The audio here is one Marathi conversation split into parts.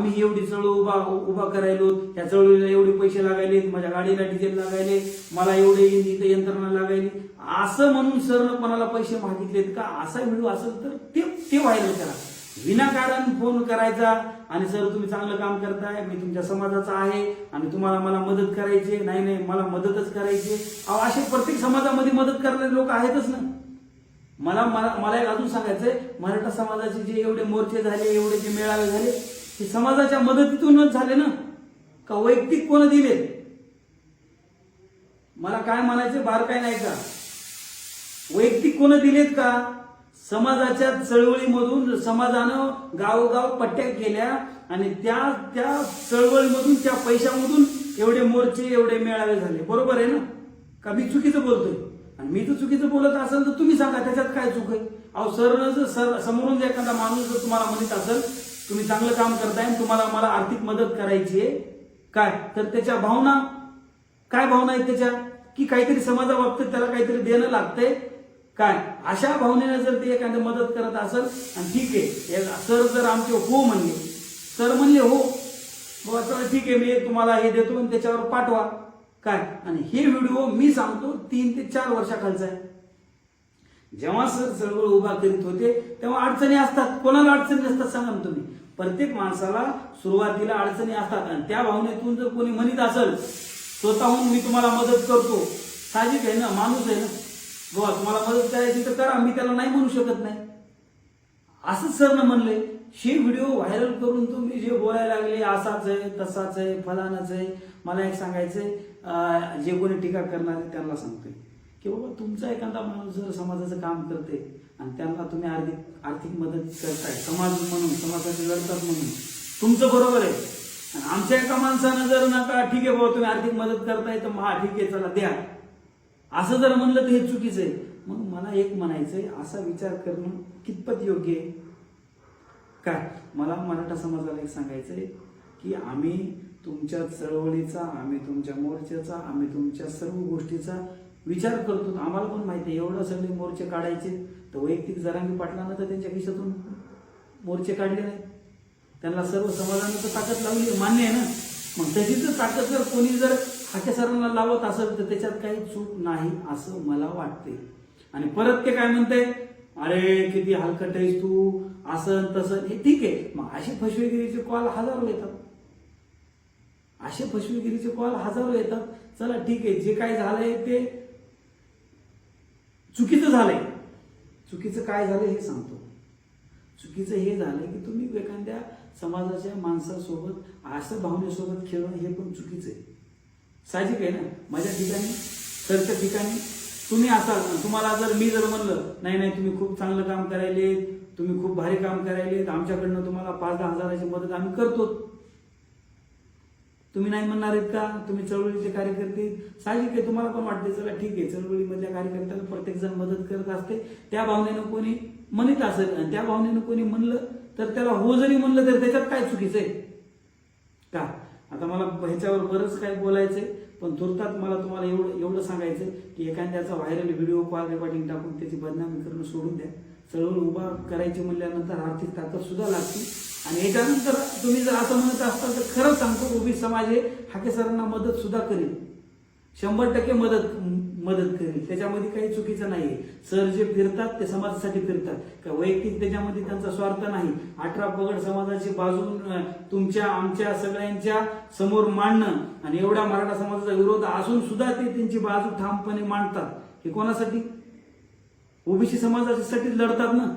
आम्ही एवढी चळवळ उभा उभा करायलो या चळवळीला एवढे पैसे लागायले माझ्या गाडीला डिझेल लागायले मला एवढे इथं यंत्रणा लागायली. असं म्हणून सरनं कोणाला पैसे मागितलेत का? असा व्हिडिओ असेल तर ते ते व्हायरल करा. विनाकारण फोन करायचा आणि सर तुम्ही चांगलं काम करताय मी तुमच्या समाजाचा आहे आणि तुम्हाला मला मदत करायची नाही नाही मला मदतच करायची अहो असे प्रत्येक समाजामध्ये मदत करणारे लोक आहेतच ना. मला मला मला एक अजून सांगायचंय मराठा समाजाचे जे एवढे मोर्चे झाले एवढे जे मेळावे झाले हे समाजाच्या मदतीतूनच झाले ना? का वैयक्तिक कोण दिले? मला काय म्हणायचे बार काय नाही का? वैयक्तिक कोण दिलेत का? समाजाच्या चळवळीमधून समाजानं गावोगाव पट्ट्या केल्या आणि त्या त्या चळवळीमधून त्या पैशामधून एवढे मोर्चे एवढे मेळावे झाले. बरोबर आहे ना? का मी चुकीचं बोलतोय? आणि मी तर चुकीचं बोलत असेल तर तुम्ही सांगा त्याच्यात काय चुक आहे? अहो सर जर सर समोरून जर एखादा माणूस जर तुम्हाला म्हणत असेल तुम्ही चांगलं काम करताय आणि तुम्हाला मला आर्थिक मदत करायची आहे. काय? तर त्याच्या भावना काय भावना आहेत त्याच्या? की काहीतरी समाजाबाबतीत त्याला काहीतरी देणं लागतंय. काय? अशा भावनेनं जर ते एखादं मदत करत असेल आणि ठीक आहे सर जर आमचे हो म्हणले सर म्हणले हो बाबा ठीक आहे मी तुम्हाला हे देतो आणि त्याच्यावर पाठवा. काय? आणि हे व्हिडिओ मी सांगतो तीन ते चार वर्षाखालचा आहे. जेव्हा सर चळवळ उभा करीत होते तेव्हा अडचणी असतात. कोणाला अडचणी असतात सांगा ना तुम्ही. प्रत्येक माणसाला सुरुवातीला अडचणी असतात आणि त्या भावनेतून जर कोणी म्हणत असेल स्वतःहून मी तुम्हाला मदत करतो. साहजिक आहे ना? माणूस आहे ना? बाबा तुम्हाला मदत करायची तर करा. मी त्याला नाही म्हणू शकत नाही. असंच सरनं म्हणले हे व्हिडिओ व्हायरल करून तुम्ही जे बोलायला लागले असाच आहे तसाच आहे फलानाच आहे मला एक सांगायचंय जे कोणी टीका करणार आहे त्यांना सांगतोय. की बाबा तुमचा एखादा माणूस जर समाजाचं काम करते आणि त्यांना तुम्ही आर्थिक आर्थिक मदत करताय समाज म्हणून समाजाचे लढतात म्हणून तुमचं बरोबर आहे. आणि आमच्या एका माणसानं जर नका ठीक आहे बाबा तुम्ही आर्थिक मदत करताय तर महा ठीक आहे चला द्या. असं जर म्हणलं तर हे चुकीचं आहे. मग मला एक म्हणायचंय असा विचार करणं कितपत योग्य आहे? काय? मला मराठा समाजाला एक सांगायचंय की आम्ही तुमच्या चळवळीचा आम्ही तुमच्या मोर्चाचा आम्ही तुमच्या सर्व गोष्टीचा विचार करतो. आम्हाला पण माहिती आहे? एवढं सगळे मोर्चे काढायचे. तर वैयक्तिक जरांगी पाटलानं तर त्यांच्या खिशातून मोर्चे काढले नाही त्यांना सर्व समाजानं तर ताकद लावली मान्य आहे ना? मग त्याची तर ताकद जर कोणी जर हाके सरांना लावत असेल तर त्याच्यात काही चूक नाही असं मला वाटते आणि परत ते काय म्हणते अरे किती हलकट आहेस तू. असं तसं. हे ठीक आहे. मग असे फसवेगिरीचे कॉल हजारो येतात. असे फसवेगिरीचे कॉल हजारो येतात. चला ठीक आहे. जे काय झालंय ते चुकीचं झालंय. चुकीचं काय झालं हे सांगतो. चुकीचं हे झालं की तुम्ही एखाद्या समाजाच्या माणसासोबत असं भावनेसोबत खेळणं हे पण चुकीचं आहे साहजिक आहे ना? माझ्या ठिकाणी सरच्या ठिकाणी. तुम्ही असाल तुम्हाला जर मी जर म्हणलं नाही नाही तुम्ही खूप चांगलं काम करायले तुम्ही खूप भारी काम करायले आमच्याकडनं तुम्हाला पाच दहा हजाराची मदत आम्ही करतो तुम्ही नाही म्हणणार आहेत का? तुम्ही चळवळीचे कार्यकर्ते साहजिक आहे तुम्हाला पण वाटते चला ठीक आहे. चळवळीमधल्या कार्यकर्त्याला प्रत्येक जण मदत करत असते. त्या भावनेनं कोणी म्हणत असेल आणि त्या भावनेनं कोणी म्हणलं तर त्याला हो जरी म्हणलं तर त्याच्यात काय चुकीचं आहे? का? आता मला ह्याच्यावर बरंच काय बोलायचंय पण तुर्तात मला तुम्हाला एवढं एवढं सांगायचं की एखाद्याचा व्हायरल व्हिडिओ कॉल रेकॉर्डिंग टाकून त्याची बदनामी करणं सोडून द्या. चळवळ उभा करायची म्हणल्यानंतर आर्थिक ताकद सुद्धा लागते. आणि याच्यानंतर तुम्ही जर असं म्हणत असाल तर खरंच सांगतो ओबी समाज हे हाके सरांना मदत सुद्धा करेल शंभर टक्के मदत मदत करेल त्याच्यामध्ये काही चुकीचं नाही सर जे फिरतात ते समाजासाठी फिरतात. का वैयक्तिक त्याच्यामध्ये त्यांचा स्वार्थ नाही. अठरा पगड समाजाची बाजू तुमच्या आमच्या सगळ्यांच्या समोर मांडणं आणि एवढा मराठा समाजाचा विरोध असून सुद्धा ते त्यांची बाजू ठामपणे मांडतात. हे कोणासाठी? ओबीसी समाजासाठी लढतात ना.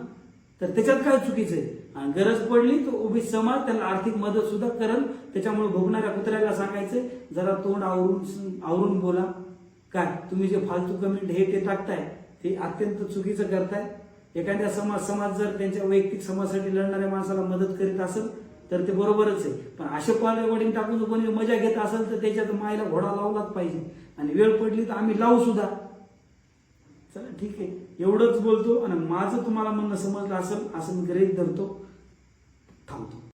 तर त्याच्यात काय चुकीचं आहे? आणि गरज पडली तर उभी समाज त्याला आर्थिक मदत सुद्धा करेल त्याच्यामुळे भोगणाऱ्या कुत्र्याला सांगायचंय जरा तोंड आवरून आवरून बोला. काय? तुम्ही जे फालतू कमेंट हे ते टाकताय ते अत्यंत चुकीचं करताय. एखाद्या समाज समाज जर त्यांच्या वैयक्तिक समाजासाठी लढणाऱ्या माणसाला मदत करीत असेल तर ते बरोबरच आहे. पण असे कॉल रेकॉर्डिंग टाकून जर कोणी मजा घेत असेल तर त्याच्यात मायला घोडा लावलाच पाहिजे. आणि वेळ पडली तर आम्ही लावू सुद्धा. चला ठीक आहे. एवढंच बोलतो आणि माझं तुम्हाला म्हणणं समजलं असेल असं मी ग्रहित धरतो थांबतो.